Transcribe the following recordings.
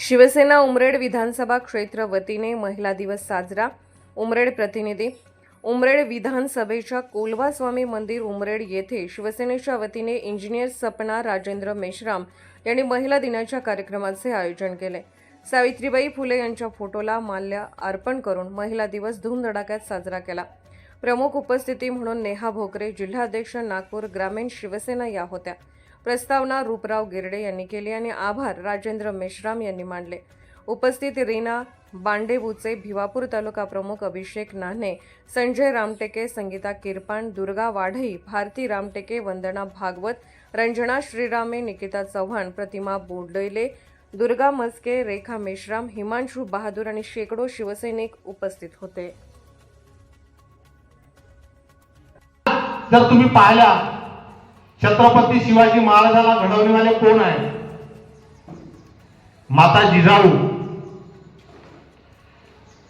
शिवसेना उमरेड विधानसभा क्षेत्र वतीने महिला दिवस साजरा. उमरेड प्रतिनिधी. उमरेड विधानसभेच्या कोलवास्वामी मंदिर उमरेड येथे शिवसेनेच्या वतीने इंजिनियर सपना राजेंद्र मेश्राम यांनी महिला दिनाच्या कार्यक्रमाचे आयोजन केले. सावित्रीबाई फुले यांच्या फोटोला माल्य अर्पण करून महिला दिवस धूमधडाक्यात साजरा केला. प्रमुख उपस्थिती म्हणून नेहा भोकरे जिल्हाध्यक्ष नागपूर ग्रामीण शिवसेना या होत्या. प्रस्तावना रूपराव गिरडे यांनी केली आणि आभार राजेंद्र मेश्राम यांनी मानले. उपस्थित रीना बांडेबुचे भिवापूर तालुका प्रमुख अभिषेक नान्हे संजय रामटेके संगीता किरपाण दुर्गा वाढई भारती रामटेके वंदना भागवत रंजना श्रीरामे निकिता चव्हाण प्रतिमा बोडले दुर्गा मस्के रेखा मेश्राम हिमांशू बहादूर आणि शेकडो शिवसैनिक उपस्थित होते. जर तुम्ही पाहिल्या छत्रपती शिवाजी महाराजाला घडवण्यावाले कोण आहे? माता जिजाऊ.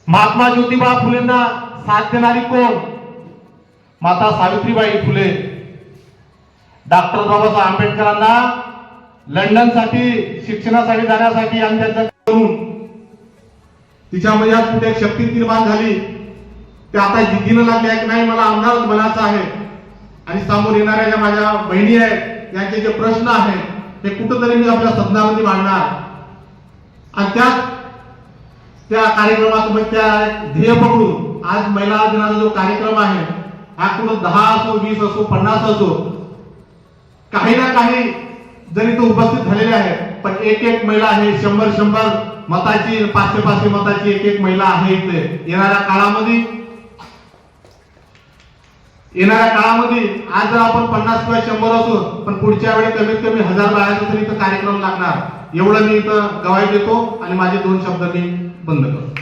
महात्मा ज्योतिबा फुलेंना साथ देणारी कोण? माता सावित्रीबाई फुले. डॉक्टर बाबासाहेब आंबेडकरांना लंडनसाठी शिक्षणासाठी जाण्यासाठी आणि त्यांचं करून तिच्यामध्ये आज कुठे शक्ती निर्माण झाली? ते आता जिद्दीनं लागल्या की नाही मला आमदारच बनायचं आहे. आणि समोर येणाऱ्या ज्या माझ्या बहिणी आहेत यांचे जे प्रश्न आहेत ते कुठंतरी मी आपल्या सदनामध्ये मांडणार. आणि त्याच त्या कार्यक्रमात त्या ध्येय पकडून आज महिला दिनाचा जो कार्यक्रम आहे हा कुठं दहा असो वीस असो पन्नास असो काही ना काही जरी तो उपस्थित झालेले आहे पण एक एक महिला आहे शंभर शंभर मताची पाचशे पाचशे मताची एक एक महिला आहे इथे. येणाऱ्या काळामध्ये येणाऱ्या काळामध्ये आज जर आपण पन्नास किंवा शंभर असो पण पुढच्या वेळी कमीत कमी हजार बायाचा तरी इथं कार्यक्रम लागणार. एवढं मी इथं गवाही देतो आणि माझे दोन शब्द मी बंद करतो.